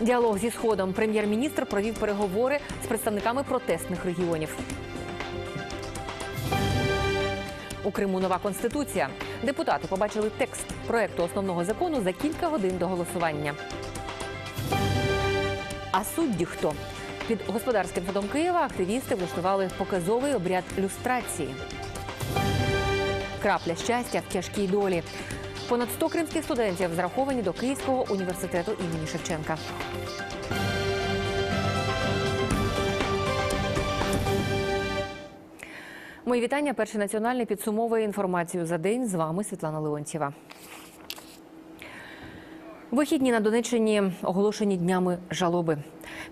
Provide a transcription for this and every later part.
Діалог зі сходом прем'єр-міністр провів переговори з представниками протестних регіонів. У Криму нова конституція. Депутати побачили текст проекту основного закону за кілька годин до голосування. А судді хто? Під господарським судом Києва активісти влаштували показовий обряд люстрації. Крапля щастя в тяжкій долі. Понад 100 кримських студентів зараховані до Київського університету імені Шевченка. Мої вітання. Перший національний підсумовує інформацію за день. З вами Світлана Леонтьєва. Вихідні на Донеччині оголошені днями жалоби.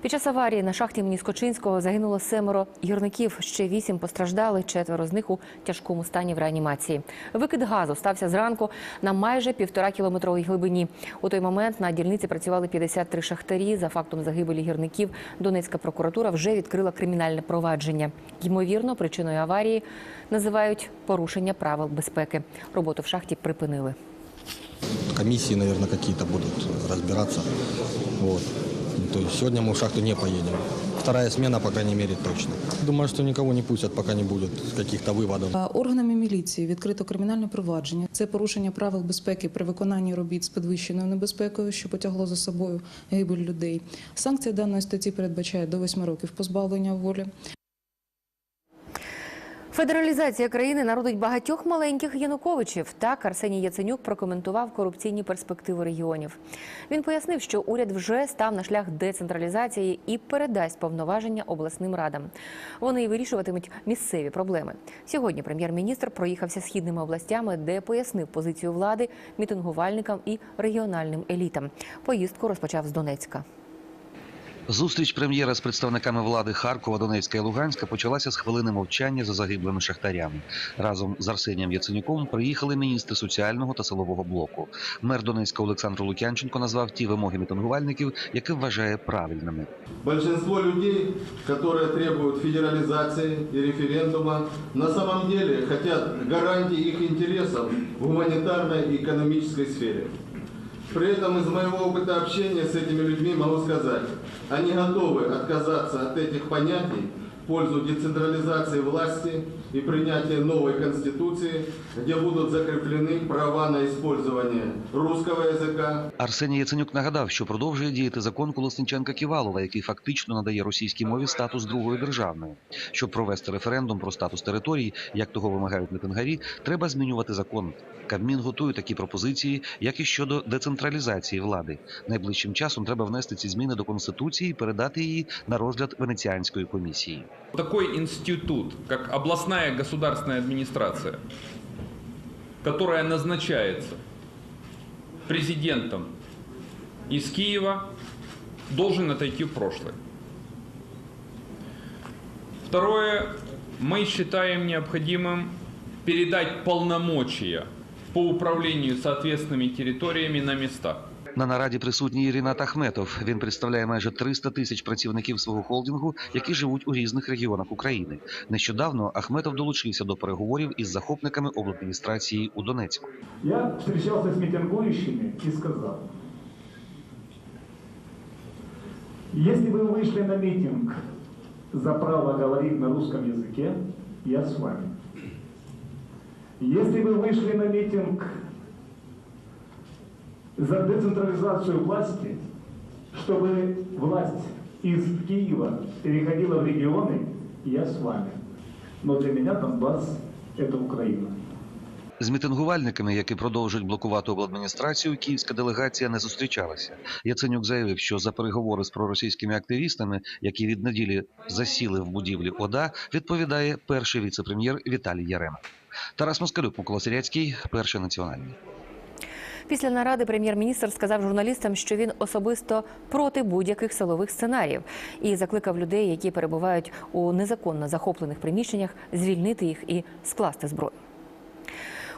Під час аварії на шахті імені Скочинського загинуло семеро гірників. Ще вісім постраждали, четверо з них у тяжкому стані в реанімації. Викид газу стався зранку на майже півтора кілометровій глибині. У той момент на дільниці працювали 53 шахтарі. За фактом загибелі гірників Донецька прокуратура вже відкрила кримінальне провадження. Ймовірно, причиною аварії називають порушення правил безпеки. Роботу в шахті припинили. комиссии, наверное, какие-то будут. Вот. То есть сегодня мы в шахту не поедем. Вторая смена, по крайней мере, точно. Думаю, что никого не пустят, пока не будет каких-то выводов. Органами міліції відкрито кримінальне провадження. Це порушення правил безпеки при виконанні робіт з підвищеною небезпекою, що потягло за собою гибель людей. Санкція даної статті передбачає до 8 років позбавлення волі. Федералізація країни народить багатьох маленьких Януковичів. Так Арсеній Яценюк прокоментував корупційні перспективи регіонів. Він пояснив, що уряд вже став на шлях децентралізації і передасть повноваження обласним радам. Вони і вирішуватимуть місцеві проблеми. Сьогодні прем'єр-міністр проїхався східними областями, де пояснив позицію влади мітингувальникам і регіональним елітам. Поїздку розпочав з Донецька. Зустріч прем'єра з представниками влади Харкова, Донецька і Луганська почалася з хвилини мовчання за загиблими шахтарями. Разом з Арсенієм Яценюком приїхали міністри соціального та силового блоку. Мер Донецька Олександр Лук'янченко назвав ті вимоги мітингувальників, які вважає правильними. Большинство людей, которые требуют федерализации и референдума, на самом деле хотят гарантии их интересов в гуманитарной и экономической сфере. При этом из моего опыта общения с этими людьми могу сказать, они готовы отказаться от этих понятий в пользу децентрализации власти и принятия новой конституции, где будут закреплены права на использование русского языка, Арсеній Яценюк нагадав, що продовжує діяти закон Колесниченка Ківалова, який фактично надає російській мові статус другої державної. Щоб провести референдум про статус територій, як того вимагають мітингарі, треба змінювати закон. Кабмін готує такі пропозиції, як і щодо децентралізації влади. Найближчим часом треба внести ці зміни до конституції і передати її на розгляд венеціанської комісії. Такой институт, как областная государственная администрация, которая назначается президентом из Киева, должен отойти в прошлое. Второе, мы считаем необходимым передать полномочия по управлению соответственными территориями на местах. На нараді присутній Рінат Ахметов. Він представляє майже 300 тисяч працівників свого холдингу, які живуть у різних регіонах України. Нещодавно Ахметов долучився до переговорів із захопниками обладміністрації у Донецьку. Я встречался с митингующими и сказал, если вы вышли на митинг за право говорить на русском языке, я с вами. Если вы вышли на митинг за децентрализацию власти, чтобы власть из Киева переходила в регионы, я с вами. Но для меня Донбасс – это Украина. З мітингувальниками, які продовжують блокувати обладміністрацію, київська делегація не зустрічалася. Яценюк заявив, що за переговори з проросійськими активістами, які від неділі засіли в будівлі ОДА, відповідає перший віце-прем'єр Віталій Ярема. Тарас Москалюк, Микола Сиряцький, перший національний. Після наради прем'єр-міністр сказав журналістам, що він особисто проти будь-яких силових сценаріїв і закликав людей, які перебувають у незаконно захоплених приміщеннях, звільнити їх і скласти зброю.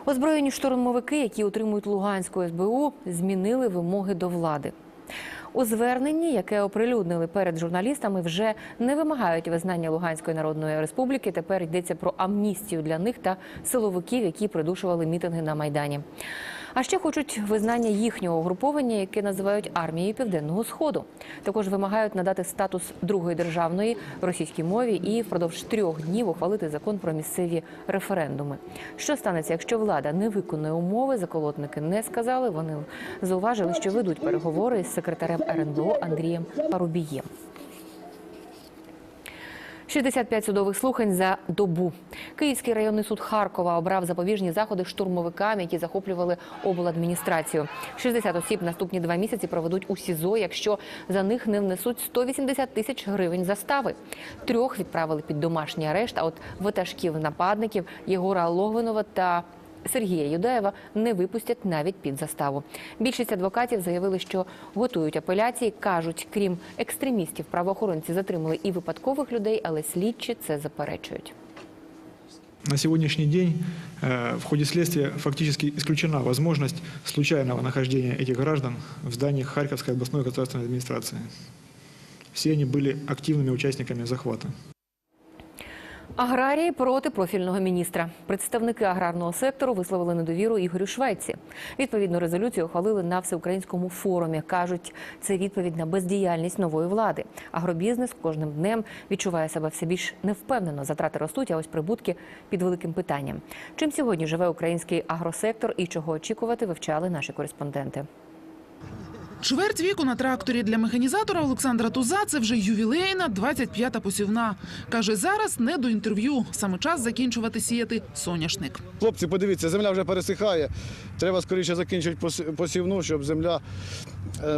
Озброєні штурмовики, які утримують Луганську СБУ, змінили вимоги до влади. У зверненні, яке оприлюднили перед журналістами, вже не вимагають визнання Луганської народної республіки. Тепер йдеться про амністію для них та силовиків, які придушували мітинги на майдані. А ще хочуть визнання їхнього угруповання, яке називають армією Південного Сходу. Також вимагають надати статус другої державної російській мові і впродовж трьох днів ухвалити закон про місцеві референдуми. Що станеться, якщо влада не виконує умови? Заколотники не сказали. Вони зауважили, що ведуть переговори з секретарем РНБО Андрієм Парубієм. 65 судових слухань за добу. Київський районний суд Харкова обрав запобіжні заходи штурмовикам, які захоплювали обладміністрацію. 60 осіб наступні два місяці проведуть у СІЗО, якщо за них не внесуть 180 тисяч гривень застави. Трьох відправили під домашній арешт. А от ватажків нападників Єгора Логвинова та Сергія Юдаєва не випустять навіть під заставу. Більшість адвокатів заявили, що готують апеляції. кажуть, крім екстремістів, правоохоронці затримали і випадкових людей, але слідчі це заперечують. На сегодняшний день э, в ходе следствия фактически исключена возможность случайного нахождения этих граждан в зданиях Харьковской областной государственной администрации. Все они были активными участниками захвата. Аграрії проти профільного міністра. Представники аграрного сектору висловили недовіру Ігорю Швеці. Відповідну резолюцію ухвалили на всеукраїнському форумі. кажуть, це відповідь на бездіяльність нової влади. Агробізнес кожним днем відчуває себе все більш невпевнено. Затрати ростуть, а ось прибутки під великим питанням. Чим сьогодні живе український агросектор і чого очікувати, вивчали наші кореспонденти. Чверть віку на тракторі для механізатора Олександра Туза це вже ювілейна 25-та посівна. Каже, зараз не до інтерв'ю. Саме час закінчувати сіяти соняшник. Хлопці, подивіться, земля вже пересихає. Треба скоріше закінчити пос- посівну, щоб земля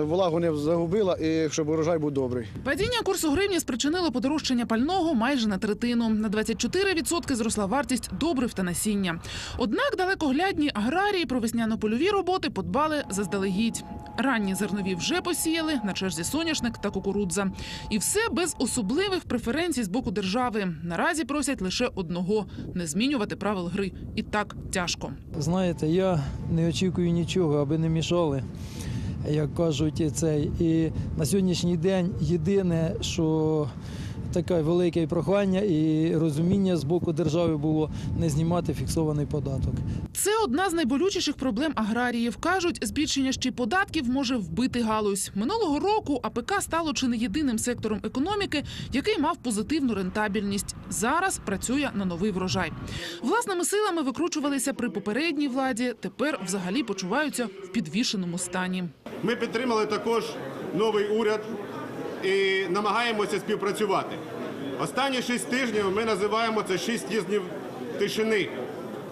влагу не загубила і щоб урожай був добрий. Падіння курсу гривні спричинило подорожчання пального майже на третину. На 24% зросла вартість добрив та насіння. Однак далекоглядні аграрії про весняно-польові роботи подбали заздалегідь. Ранні зернові вже посіяли, на черзі соняшник та кукурудза. І все без особливих преференцій з боку держави. Наразі просять лише одного не змінювати правил гри. І так тяжко. Знаєте, я не очікую нічого, аби не мішали, як кажуть, цей. І на сьогоднішній день єдине, що таке велике прохання і розуміння з боку держави було не знімати фіксований податок. Це одна з найболючіших проблем аграріїв. Кажуть, збільшення ще податків може вбити галузь. Минулого року АПК стало чи не єдиним сектором економіки, який мав позитивну рентабельність. Зараз працює на новий врожай. Власними силами викручувалися при попередній владі. Тепер взагалі почуваються в підвішеному стані. Ми підтримали також новий уряд і намагаємося співпрацювати. Останні шість тижнів ми називаємо це шість тижнів тишини,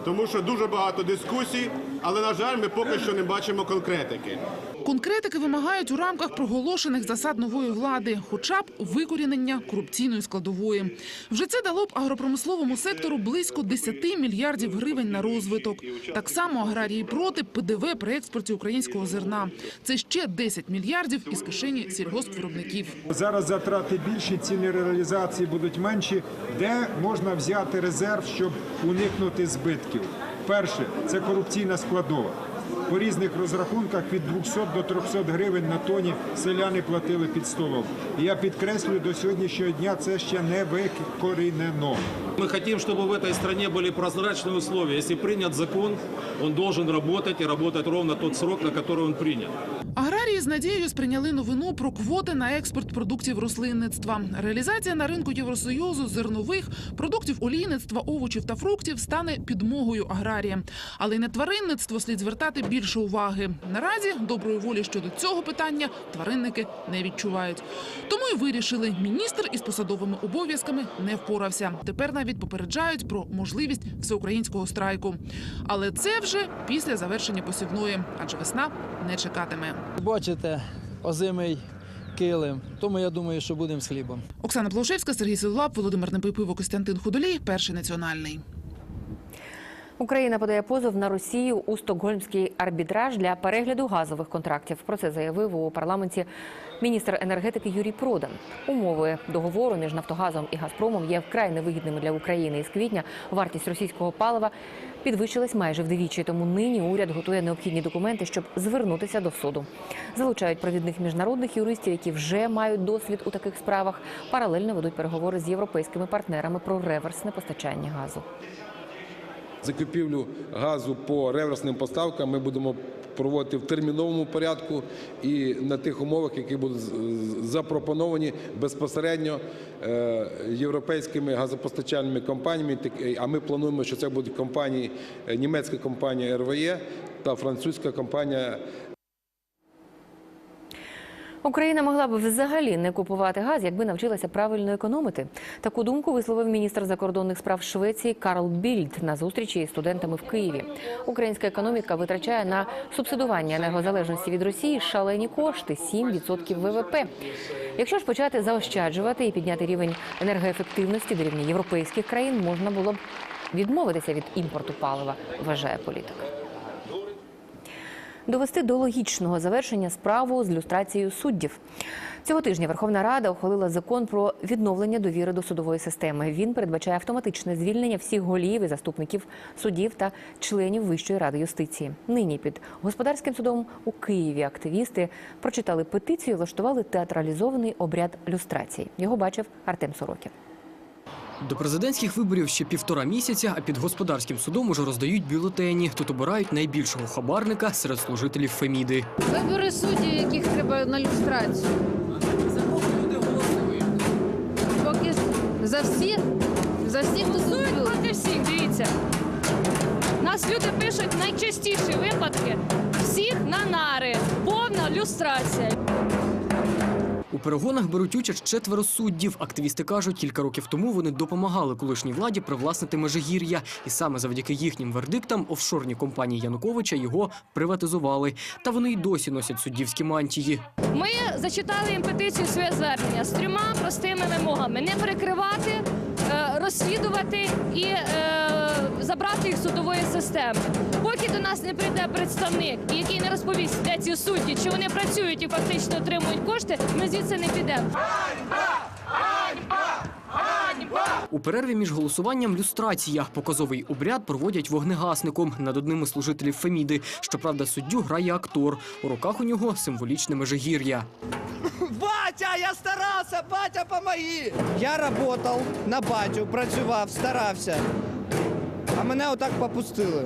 тому що дуже багато дискусій, але, на жаль, ми поки що не бачимо конкретики. Конкретики вимагають у рамках проголошених засад нової влади, хоча б викорінення корупційної складової. Вже це дало б агропромисловому сектору близько 10 мільярдів гривень на розвиток. Так само аграрії проти ПДВ при експорті українського зерна. Це ще 10 мільярдів із кишені сільгоспвиробників. Зараз затрати більші, ціни реалізації будуть менші. Де можна взяти резерв, щоб уникнути збитків? Перше це корупційна складова. По різних розрахунках від 200 до 300 гривень на тоні селяни платили під столом. І я підкреслюю, до сьогоднішнього дня це ще не викорінено. Мы хотим, чтобы в этой стране были прозрачные условия. Если принят закон, он должен работать и работать ровно тот срок, на который он принят. Аграрії з надією сприйняли новину про квоти на експорт продуктів рослинництва. Реалізація на ринку Євросоюзу зернових продуктів олійництва, овочів та фруктів стане підмогою аграріям. Але й на тваринництво слід звертати більше уваги. Наразі доброї волі щодо цього питання тваринники не відчувають. Тому й вирішили, міністр із посадовими обов'язками не впорався. Тепер навіть попереджають про можливість всеукраїнського страйку. Але це вже після завершення посівної, адже весна не чекатиме. Бачите, озимий килим, тому я думаю, що будемо з хлібом. Оксана Плошевська, Сергій Силуап, Володимир Непипиво, Костянтин Худолій, перший національний. Україна подає позов на Росію у стокгольмський арбітраж для перегляду газових контрактів. Про це заявив у парламенті міністр енергетики Юрій Продан. Умови договору між Нафтогазом і Газпромом є вкрай невигідними для України. Із квітня вартість російського палива підвищилась майже вдвічі. Тому нині уряд готує необхідні документи, щоб звернутися до суду. Залучають провідних міжнародних юристів, які вже мають досвід у таких справах. Паралельно ведуть переговори з європейськими партнерами про реверсне постачання газу. Закупівлю газу по реверсним поставкам ми будемо проводити в терміновому порядку і на тих умовах, які будуть запропоновані безпосередньо е, європейськими газопостачальними компаніями. Е, А ми плануємо, що це будуть компанії, е, німецька компанія РВЕ та французька компанія Україна могла б взагалі не купувати газ, якби навчилася правильно економити. Таку думку висловив міністр закордонних справ Швеції Карл Більд на зустрічі із студентами в Києві. Українська економіка витрачає на субсидування енергозалежності від Росії шалені кошти 7% ВВП. Якщо ж почати заощаджувати і підняти рівень енергоефективності до рівня європейських країн, можна було б відмовитися від імпорту палива, вважає політик. Довести до логічного завершення справу з люстрацією суддів. Цього тижня Верховна Рада ухвалила закон про відновлення довіри до судової системи. Він передбачає автоматичне звільнення всіх голів і заступників суддів та членів Вищої ради юстиції. Нині під господарським судом у Києві активісти прочитали петицію, влаштували театралізований обряд люстрації. Його бачив Артем Сорокін. До президентських виборів ще півтора місяця, а під господарським судом уже роздають бюлетені. Тут обирають найбільшого хабарника серед служителів Феміди. Вибори суддів, яких треба на люстрацію. За кого люди голосують? Поки за всіх, за всіх голосують проти всіх. Дивіться. Нас люди пишуть найчастіші випадки. Всіх на нари. Повна люстрація. У перегонах беруть участь четверо суддів. Активісти кажуть, кілька років тому вони допомагали колишній владі привласнити Межигір'я, і саме завдяки їхнім вердиктам офшорні компанії Януковича його приватизували. Та вони й досі носять суддівські мантії. Ми зачитали їм петицію своє звернення з трьома простими вимогами: не перекривати, розслідувати і е, забрати їх з судової системи. Поки до нас не прийде представник, який не розповість, де ці судді, чи вони працюють і фактично отримують кошти, ми звідси не підемо. У перерві між голосуванням люстрація. Показовий обряд проводять вогнегасником над одним із служителів Феміди. Щоправда, суддю грає актор. У руках у нього символічне межигір'я. Батя, я старався, батя, помоги! Я працював на батю, працював, старався. А мене отак попустили.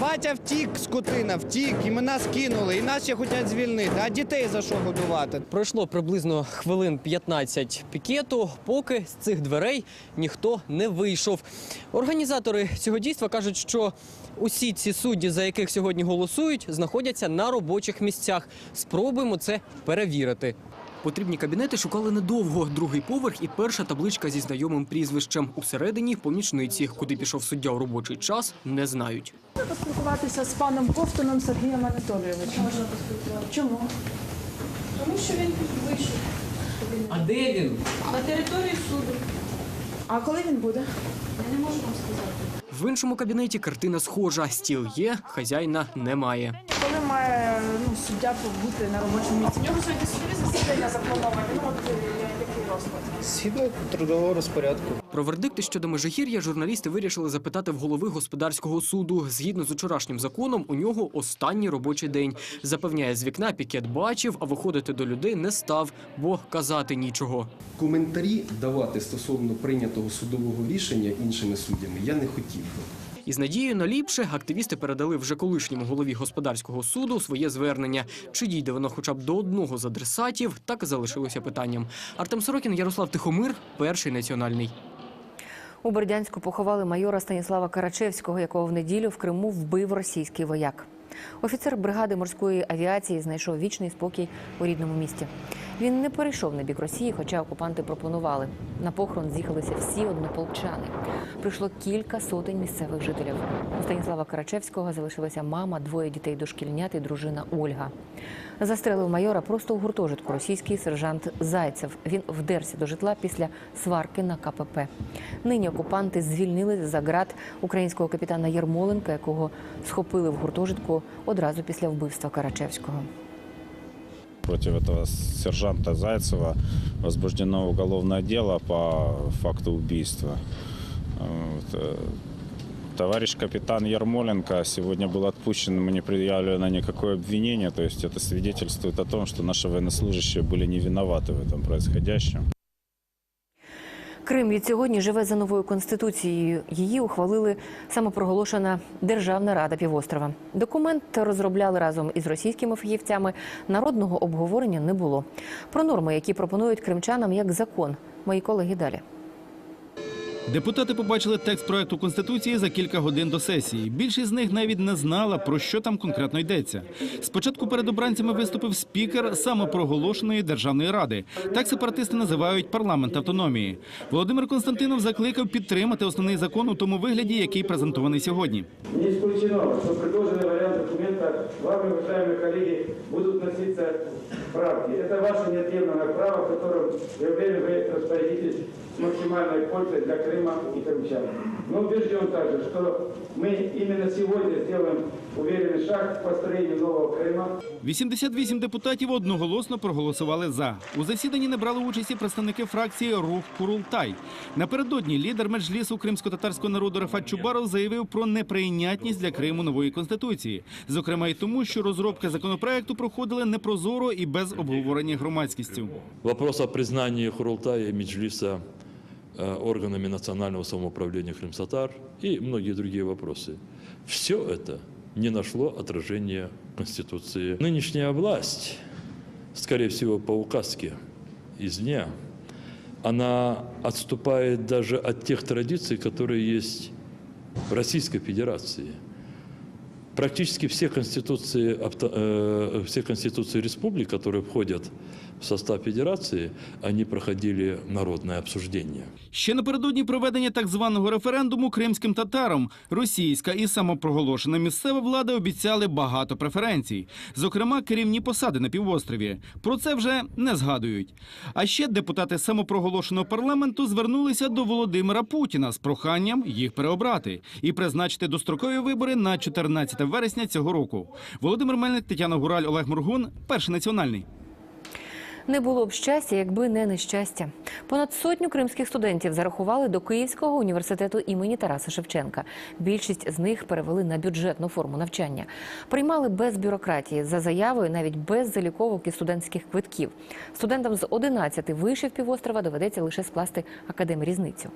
Батя втік, скотина, втік, і мене скинули, і нас ще хочуть звільнити. А дітей за що годувати? Пройшло приблизно хвилин 15 пікету, поки з цих дверей ніхто не вийшов. Організатори цього дійства кажуть, що усі ці судді, за яких сьогодні голосують, знаходяться на робочих місцях. Спробуємо це перевірити. Потрібні кабінети шукали недовго. Другий поверх і перша табличка зі знайомим прізвищем. Усередині помічниці, куди пішов суддя у робочий час, не знають. поспілкуватися з паном Ковтуном Сергієм Анатолійовичем. Можна поспілкуватися. Чому? Тому що він вийшов. А де він? На території суду. А коли він буде? Я не можу вам сказати. В іншому кабінеті картина схожа. Стіл є, хазяїна немає. Коли має ну, суддя бути на робочому місці? У нього сьогодні судові засідання заплановані. Ну, е? Згідно трудового розпорядку. Про вердикти щодо Межигір'я журналісти вирішили запитати в голови господарського суду. Згідно з учорашнім законом, у нього останній робочий день. Запевняє, з вікна пікет бачив, а виходити до людей не став, бо казати нічого. Коментарі давати стосовно прийнятого судового рішення іншими суддями я не хотів би. Із надією на ліпше активісти передали вже колишньому голові господарського суду своє звернення. Чи дійде воно хоча б до одного з адресатів, так і залишилося питанням. Артем Сорокін, Ярослав Тихомир, перший національний. У Бердянську поховали майора Станіслава Карачевського, якого в неділю в Криму вбив російський вояк. Офіцер бригади морської авіації знайшов вічний спокій у рідному місті. Він не перейшов на бік Росії, хоча окупанти пропонували. На похорон з'їхалися всі однополчани. Прийшло кілька сотень місцевих жителів. У Станіслава Карачевського залишилася мама, двоє дітей дошкільнят і дружина Ольга. Застрелив майора просто у гуртожитку російський сержант Зайцев. Він вдерся до житла після сварки на КПП. Нині окупанти звільнили за ґрат українського капітана Єрмоленка, якого схопили в гуртожитку одразу після вбивства Карачевського. Против этого сержанта Зайцева возбуждено уголовное дело по факту убийства. Вот, э, Товарищ капитан Ермоленко сегодня был отпущен, ему не предъявлено никакое обвинение, то есть это свидетельствует о том, что наши военнослужащие были не виноваты в этом происходящем. Крим від сьогодні живе за новою конституцією. Її ухвалили самопроголошена Державна рада півострова. Документ розробляли разом із російськими фахівцями. Народного обговорення не було. Про норми, які пропонують кримчанам як закон. Мої колеги далі. Депутати побачили текст проекту конституції за кілька годин до сесії. Більшість з них навіть не знала про що там конкретно йдеться. Спочатку перед обранцями виступив спікер самопроголошеної державної ради. Так сепаратисти називають парламент автономії. Володимир Константинов закликав підтримати основний закон у тому вигляді, який презентований сьогодні. Не исключено, что предложенный вариант документа вами, уважаемые коллеги, будут носиться в правде. Это ваше неотъемлемое право, которым заявляли вы распорядитесь с максимальной пользой для Крыма и крымчан. Но убежден также, что мы именно сегодня сделаем уверенный шаг к построению нового Крыма. 88 депутатів одноголосно проголосували за. У засіданні не брали участі представники фракції Рух Курултай. Напередодні лідер меджлісу кримсько-татарського народу Рафат Чубаров заявив про неприйнятність для Криму нової конституції, зокрема й тому, що розробка законопроекту проходили непрозоро і без обговорення громадськістю. Вопрос о признании Хурултая и Меджлиса э, органами национального самоуправления крымсатар и многие другие вопросы. Все это не нашло отражения в Конституции. Нынешняя власть, скорее всего, по указке извне, она отступает даже от тех традиций, которые есть в Российской Федерации. Практически все конституции, э, все конституции республик, которые входят в состав Федерации, они проходили народное обсуждение. Ще напередодні проведення так званого референдуму кримським татарам російська і самопроголошена місцева влада обіцяли багато преференцій, зокрема керівні посади на півострові. Про це вже не згадують. А ще депутати самопроголошеного парламенту звернулися до Володимира Путіна з проханням їх переобрати і призначити дострокові вибори на 14 вересня цього року. Володимир Мельник, Тетяна Гураль, Олег Мургун, перший національний. Не було б щастя, якби не нещастя. Понад сотню кримських студентів зарахували до Київського університету імені Тараса Шевченка. Більшість з них перевели на бюджетну форму навчання. Приймали без бюрократії за заявою, навіть без заліковок і студентських квитків. Студентам з 11 вишів півострова доведеться лише скласти академрізницю.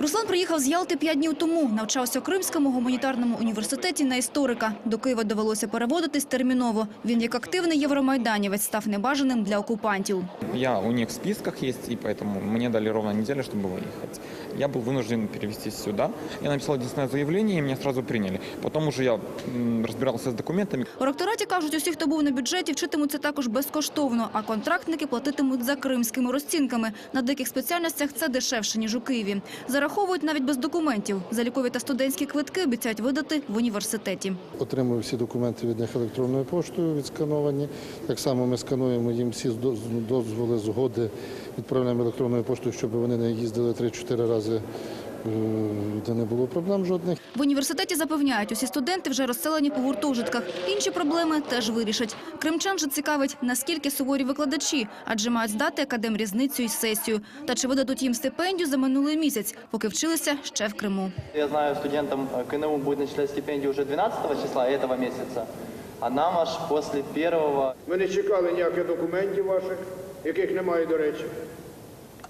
Руслан приїхав з Ялти п'ять днів тому. Навчався у Кримському гуманітарному університеті на історика. До Києва довелося переводитись терміново. Він, як активний євромайданівець, став небажаним для окупантів. Я у них в списках есть, и поэтому мне дали ровно неделю, чтобы выехать. Я был вынужден перевестись сюда. Я написал единственное заявление, и меня сразу приняли. Потом уже я м, разбирался с документами. У ректораті кажуть, усі, хто був на бюджеті, вчитимуться також безкоштовно, а контрактники платитимуть за кримськими розцінками. На деяких спеціальностях це дешевше, ніж у Києві. Зараховують навіть без документів. Залікові та студентські квитки обіцяють видати в університеті. Отримую всі документи від них електронною поштою відскановані. Так само ми скануємо їм всі дозволи, згоди, відправляємо електронною поштою, щоб вони не їздили 3-4 рази, де не було проблем жодних. В університеті запевняють, усі студенти вже розселені по гуртожитках. Інші проблеми теж вирішать. Кримчан же цікавить, наскільки суворі викладачі, адже мають здати академрізницю і сесію. Та чи видадуть їм стипендію за минулий місяць, поки вчилися ще в Криму. Я знаю, студентам э, КНУ будет начислять стипендию уже 12 числа этого месяца, а нам аж после первого. Ми не чекали ніяких документів ваших, яких немає, до речі,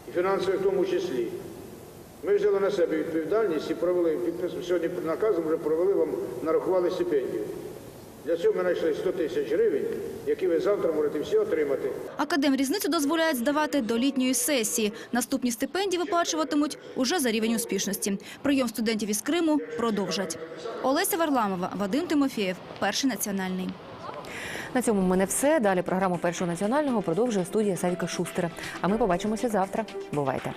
і фінансових в тому числі. Ми взяли на себе відповідальність і провели. Сьогодні наказом вже провели вам, нарахували стипендію. Для цього ми знайшли 100 тисяч гривень, які ви завтра можете всі отримати. Академрізницю дозволяють здавати до літньої сесії. Наступні стипендії виплачуватимуть уже за рівень успішності. Прийом студентів із Криму продовжать. Олеся Варламова, Вадим Тимофєєв, Перший національний. На цьому в мене все. Далі програму першого національного продовжує студія Савіка Шустера. А ми побачимося завтра. Бувайте.